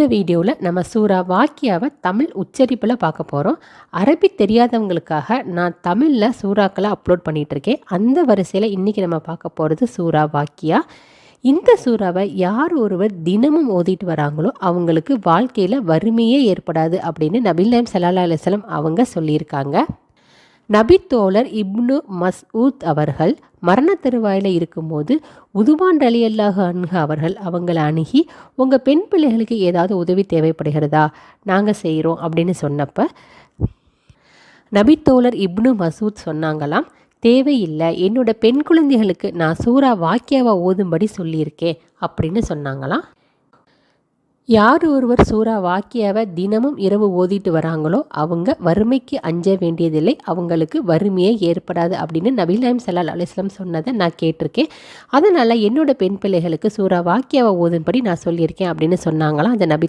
இந்த வீடியோவில் நம்ம சூரா வாக்கியாவை தமிழ் உச்சரிப்பில் பார்க்க போகிறோம் அரபி தெரியாதவங்களுக்காக நான் தமிழில் சூறாக்களை அப்லோட் பண்ணிகிட்ருக்கேன் அந்த வரிசையில் இன்றைக்கி நம்ம பார்க்க போகிறது சூரா வாக்கியா? இந்த சூறாவை யார் ஒருவர் தினமும் ஓதிட்டு வராங்களோ அவங்களுக்கு வாழ்க்கையில் வறுமையே ஏற்படாது அப்படின்னு நபில் நாயம் சல்லா அலுவலம் அவங்க சொல்லியிருக்காங்க. நபித்தோழர் இப்னு மஸ்ஊத் அவர்கள் மரண தருவாயில் இருக்கும்போது உதுவான் அலி அல்லாஹ் அணுக அவர்கள் அவங்களை அணுகி உங்கள் பெண் பிள்ளைகளுக்கு ஏதாவது உதவி தேவைப்படுகிறதா? நாங்கள் செய்கிறோம் அப்படின்னு சொன்னப்போ நபித்தோழர் இப்னு மசூத் சொன்னாங்களாம் தேவையில்லை என்னோட பெண் குழந்தைகளுக்கு நான் சூறா வாக்கியாவை ஓதும்படி சொல்லியிருக்கேன் அப்படின்னு சொன்னாங்களாம். யார் ஒருவர் சூறா வாக்கியாவை தினமும் இரவு ஓதிட்டு வராங்களோ அவங்க வறுமைக்கு அஞ்ச வேண்டியதில்லை. அவங்களுக்கு வறுமையே ஏற்படாது அப்படின்னு நபீல் நாயம் சல்லால் அலிஸ்லாம் சொன்னதை நான் கேட்டிருக்கேன். அதனால் என்னோட பெண் பிள்ளைகளுக்கு சூறா வாக்கியாவை ஓதும்படி நான் சொல்லியிருக்கேன் அப்படின்னு சொன்னாங்களாம் அந்த நபி